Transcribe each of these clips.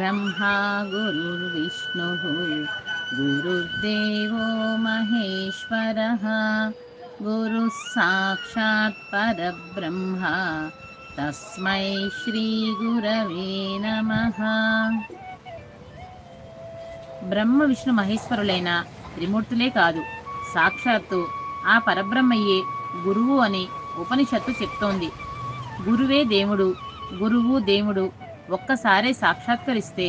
गुरुर्ब्रह्मा गुरुर्विष्णुः गुरुर्देवो महेश्वरः गुरुः साक्षात् परब्रह्म तस्मै श्रीगुरवे नमः బ్రహ్మ విష్ణు మహేశ్వరులైన త్రిమూర్తులే కాదు సాక్షాత్తు ఆ పరబ్రహ్మయ్యే గురువు అని ఉపనిషత్తు చెప్తోంది గురువే దేవుడు గురువు దేవుడు ఒక్కసారే సాక్షాత్కరిస్తే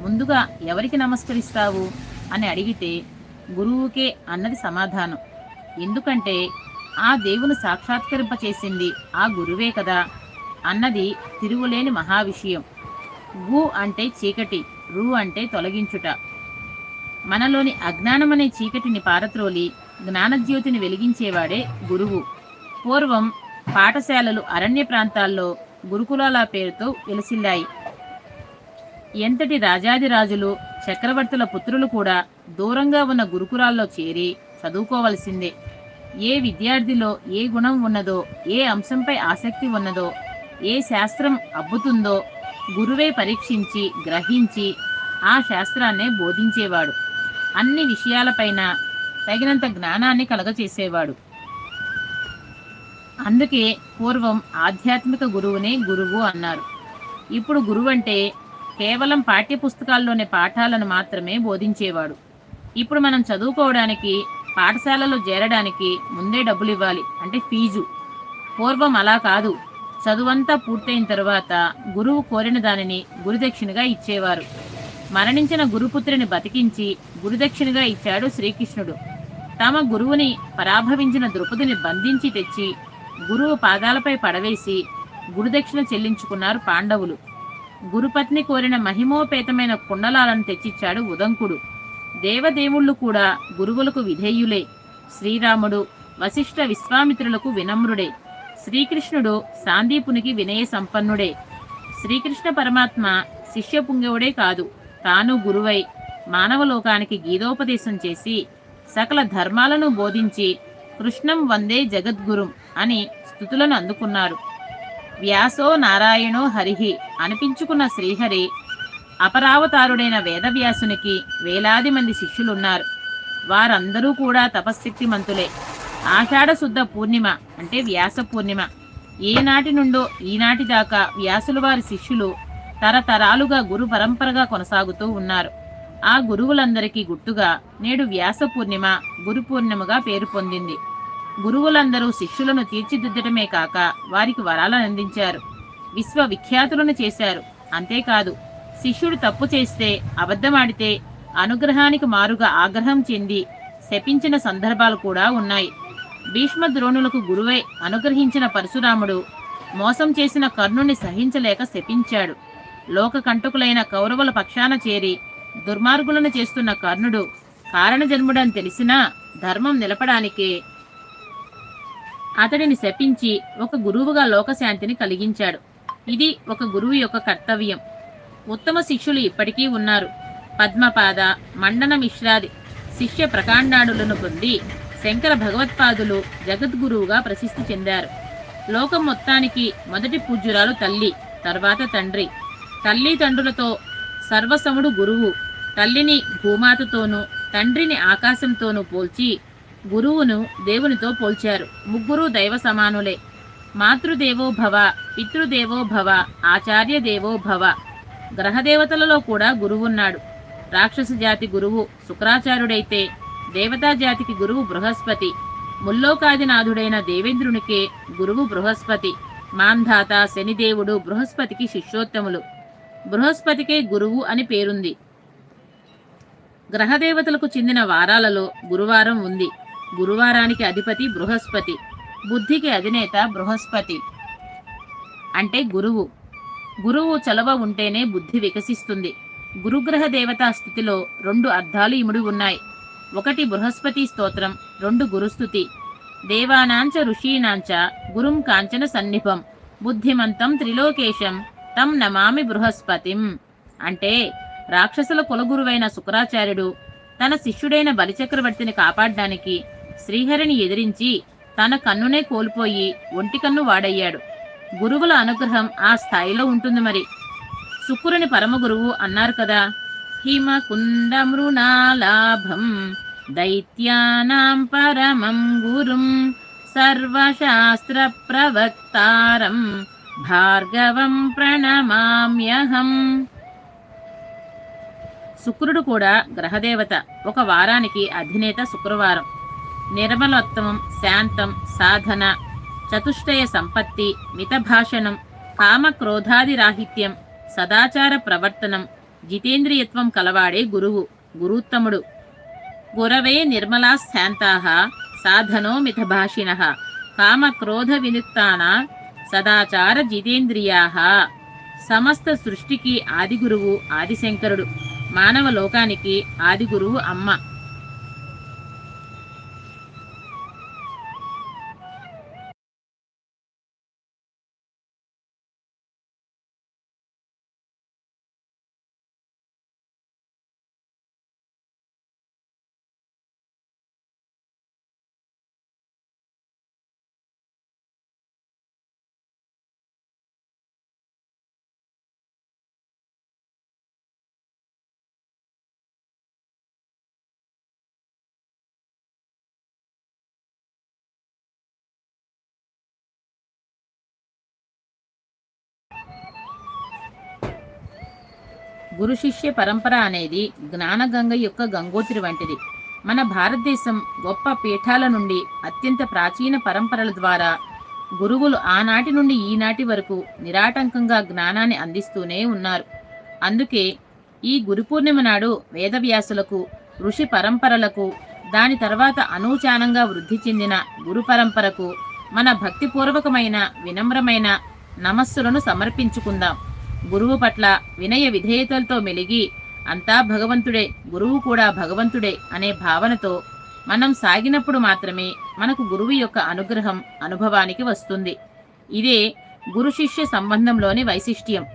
ముందుగా ఎవరికి నమస్కరిస్తావు? అని అడిగితే గురువుకే అన్నది సమాధానం. ఎందుకంటే ఆ దేవుని సాక్షాత్కరింపచేసింది ఆ గురువే కదా అన్నది తిరుగులేని మహావిషయం. గు అంటే చీకటి రు అంటే తొలగించుట. మనలోని అజ్ఞానమనే చీకటిని పారత్రోలి జ్ఞానజ్యోతిని వెలిగించేవాడే గురువు. పూర్వం పాఠశాలలు అరణ్య ప్రాంతాల్లో గురుకులాల పేరుతో వెలిసిల్లాయి. ఎంతటి రాజాదిరాజులు చక్రవర్తుల పుత్రులు కూడా దూరంగా ఉన్న గురుకులాల్లో చేరి చదువుకోవలసిందే. ఏ విద్యార్థిలో ఏ గుణం ఉన్నదో ఏ అంశంపై ఆసక్తి ఉన్నదో ఏ శాస్త్రం అబ్బుతుందో గురువే పరీక్షించి గ్రహించి ఆ శాస్త్రాన్నే బోధించేవాడు. అన్ని విషయాలపైన తగినంత జ్ఞానాన్ని కలగచేసేవాడు అందుకే పూర్వం ఆధ్యాత్మిక గురువునే గురువు అన్నారు. ఇప్పుడు గురువు అంటే కేవలం పాఠ్యపుస్తకాల్లోని పాఠాలను మాత్రమే బోధించేవాడు. ఇప్పుడు మనం చదువుకోవడానికి పాఠశాలలో చేరడానికి ముందే డబ్బులు ఇవ్వాలి అంటే ఫీజు. పూర్వం అలా కాదు. చదువంతా పూర్తయిన తర్వాత గురువు కోరిన దానిని గురుదక్షిణగా ఇచ్చేవారు. మరణించిన గురుపుత్రిని బతికించి గురుదక్షిణగా ఇచ్చాడు శ్రీకృష్ణుడు. తమ గురువుని పరాభవించిన ద్రుపదిని బంధించి తెచ్చి గురువు పాదాలపై పడవేసి గురుదక్షిణ చెల్లించుకున్నారు పాండవులు. గురుపత్ని కోరిన మహిమోపేతమైన కుండలాలను తెచ్చిచ్చాడు ఉదంకుడు. దేవదేవుళ్ళు కూడా గురువులకు విధేయులే. శ్రీరాముడు వశిష్ఠ విశ్వామిత్రులకు వినమ్రుడే. శ్రీకృష్ణుడు సాందీపునికి వినయ సంపన్నుడే. శ్రీకృష్ణ పరమాత్మ శిష్యపుంగవుడే కాదు తాను గురువై మానవలోకానికి గీతోపదేశం చేసి సకల ధర్మాలను బోధించి కృష్ణం వందే జగద్గురుం అని స్థుతులను అందుకున్నారు. వ్యాసో నారాయణో హరిహి అనిపించుకున్న శ్రీహరి అపరావతారుడైన వేదవ్యాసునికి వేలాది మంది శిష్యులున్నారు. వారందరూ కూడా తపశ్శక్తిమంతులే. ఆషాఢశుద్ధ పూర్ణిమ అంటే వ్యాస పూర్ణిమ. ఏనాటి నుండో ఈనాటి దాకా వ్యాసుల వారి శిష్యులు తరతరాలుగా గురు పరంపరగా కొనసాగుతూ ఉన్నారు. ఆ గురువులందరికీ గుర్తుగా నేడు వ్యాస పూర్ణిమ గురు పూర్ణిమగా పేరు పొందింది. గురువులందరూ శిష్యులను తీర్చిదిద్దటమే కాక వారికి వరాలను అందించారు. విశ్వవిఖ్యాతులను చేశారు. అంతేకాదు శిష్యుడు తప్పు చేస్తే అబద్ధమాడితే అనుగ్రహానికి మారుగా ఆగ్రహం చెంది శపించిన సందర్భాలు కూడా ఉన్నాయి. భీష్మ ద్రోణులకు గురువై అనుగ్రహించిన పరశురాముడు మోసం చేసిన కర్ణుని సహించలేక శపించాడు. లోక కంటకులైన కౌరవుల పక్షాన చేరి దుర్మార్గులను చేస్తున్న కర్ణుడు కారణజన్ముడని తెలిసినా ధర్మం నిలపడానికే అతడిని శపించి ఒక గురువుగా లోకశాంతిని కలిగించాడు. ఇది ఒక గురువు యొక్క కర్తవ్యం. ఉత్తమ శిష్యులు ఇప్పటికీ ఉన్నారు. పద్మపాద మండన మిశ్రాది శిష్య ప్రకాండాడులను పొంది శంకర భగవత్పాదులు జగద్గురువుగా ప్రసిద్ధి చెందారు. లోకం మొత్తానికి మొదటి పూజ్యురాలు తల్లి తర్వాత తండ్రి. తల్లి తండ్రులతో సర్వసముడు గురువు. తల్లిని భూమాతతోనూ తండ్రిని ఆకాశంతోనూ పోల్చి గురువును దేవునితో పోల్చారు. ముగ్గురు దైవ సమానులే. మాతృదేవో భవ పితృదేవో భవ ఆచార్య దేవో భవ. గ్రహదేవతలలో కూడా గురువున్నాడు. రాక్షస జాతి గురువు శుక్రాచార్యుడైతే దేవతా జాతికి గురువు బృహస్పతి. ముల్లోకాదినాథుడైన దేవేంద్రునికే గురువు బృహస్పతి. మాంధాత శనిదేవుడు బృహస్పతికి శిష్యోత్తములు. బృహస్పతికే గురువు అని పేరుంది. గ్రహదేవతలకు చెందిన వారాలలో గురువారం ఉంది. గురువారానికి అధిపతి బృహస్పతి బుద్ధికి అధినేత బృహస్పతి అంటే గురువు. గురువు చలవ ఉంటేనే బుద్ధి వికసిస్తుంది. గురుగ్రహ దేవతా స్థుతిలో రెండు అర్థాలు ఇముడి ఉన్నాయి. ఒకటి బృహస్పతి స్తోత్రం రెండు గురుస్థుతి. దేవానాంచ ఋషీనాంచ గురుం కాంచన సన్నిభం. బుద్ధిమంతం త్రిలోకేశం తం నమామి బృహస్పతిం. అంటే రాక్షసుల కులగురువైన శుక్రాచార్యుడు తన శిష్యుడైన బలిచక్రవర్తిని కాపాడడానికి శ్రీహరిని ఎదిరించి తన కన్నునే కోల్పోయి ఒంటి కన్ను వాడయ్యాడు. గురువుల అనుగ్రహం ఆ స్థాయిలో ఉంటుంది మరి. శుక్రుని పరమగురువు అన్నారు కదా హిమకుందమృణాలాభం దైత్యానాం పరమం గురుం సర్వశాస్త్ర ప్రవక్తారం భార్గవం ప్రణమామ్యహం. శుక్రుడు కూడా గ్రహదేవత ఒక వారానికి అధినేత శుక్రవారం. నిర్మలోత్తమం శాంతం సాధన చతుష్టయ సంపత్తి మితభాషణం కామక్రోధాదిరాహిత్యం సదాచార ప్రవర్తనం జితేంద్రియత్వం కలవాడే గురువు గురుత్తముడు. గురవే నిర్మలా శాంతాః సాధనో మితభాషిణః కామక్రోధ వినుక్తాన సదాచార జితేంద్రియాః. సమస్త సృష్టికి ఆదిగురువు ఆదిశంకరుడు. మానవ లోకానికి ఆదిగురువు అమ్మ. గురు శిష్య పరంపర అనేది జ్ఞానగంగ యొక్క గంగోత్రి వంటిది. మన భారతదేశం గొప్ప పీఠాల నుండి అత్యంత ప్రాచీన పరంపరల ద్వారా గురువులు ఆనాటి నుండి ఈనాటి వరకు నిరాటంకంగా జ్ఞానాన్ని అందిస్తూనే ఉన్నారు. అందుకే ఈ గురు పూర్ణిమ నాడు వేదవ్యాసులకు ఋషి పరంపరలకు దాని తర్వాత అనూచానంగా వృద్ధి చెందిన గురు పరంపరకు మన భక్తిపూర్వకమైన వినమ్రమైన నమస్సులను సమర్పించుకుందాం. గురువు పట్ల వినయ విధేయతలతో మెలిగి అంతా భగవంతుడే గురువు కూడా భగవంతుడే అనే భావనతో మనం సాగినప్పుడు మాత్రమే మనకు గురువు యొక్క అనుగ్రహం అనుభవానికి వస్తుంది. ఇదే గురు శిష్య సంబంధంలోని వైశిష్ట్యం.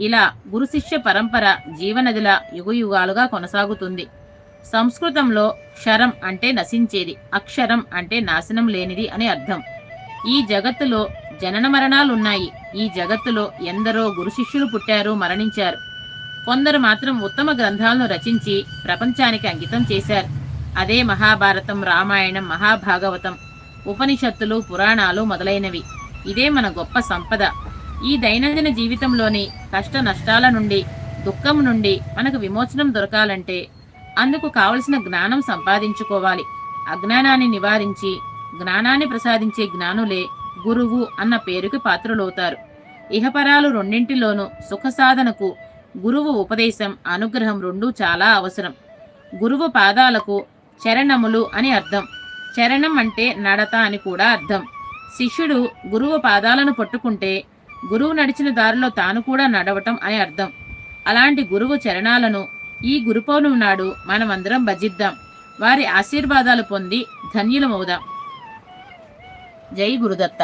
ఇలా గురు శిష్య పరంపర జీవనదిలా యుగయుగాలుగా కొనసాగుతుంది. సంస్కృతంలో క్షరం అంటే నశించేది అక్షరం అంటే నాశనం లేనిది అని అర్థం. ఈ జగత్తులో జనన మరణాలున్నాయి. ఈ జగత్తులో ఎందరో గురు శిష్యులు పుట్టారు మరణించారు. కొందరు మాత్రం ఉత్తమ గ్రంథాలను రచించి ప్రపంచానికి అంకితం చేశారు. అదే మహాభారతం రామాయణం మహాభాగవతం ఉపనిషత్తులు పురాణాలు మొదలైనవి. ఇదే మన గొప్ప సంపద. ఈ దైనందిన జీవితంలోని కష్ట నష్టాల నుండి దుఃఖం నుండి మనకు విమోచనం దొరకాలంటే అందుకు కావలసిన జ్ఞానం సంపాదించుకోవాలి. అజ్ఞానాన్ని నివారించి జ్ఞానాన్ని ప్రసాదించే జ్ఞానులే గురువు అన్న పేరుకి పాత్రులవుతారు. ఇహపరాలు రెండింటిలోనూ సుఖ సాధనకు గురువు ఉపదేశం అనుగ్రహం రెండూ చాలా అవసరం. గురువు పాదాలకు చరణములు అని అర్థం. చరణం అంటే నడత అని కూడా అర్థం. శిష్యుడు గురువు పాదాలను పట్టుకుంటే గురువు నడిచిన దారిలో తాను కూడా నడవటం అని అర్థం. అలాంటి గురువు చరణాలను ఈ గురుపౌర్ణమి నాడు మనమందరం భజిద్దాం. వారి ఆశీర్వాదాలు పొంది ధన్యులమవుదాం. జై గురుదత్త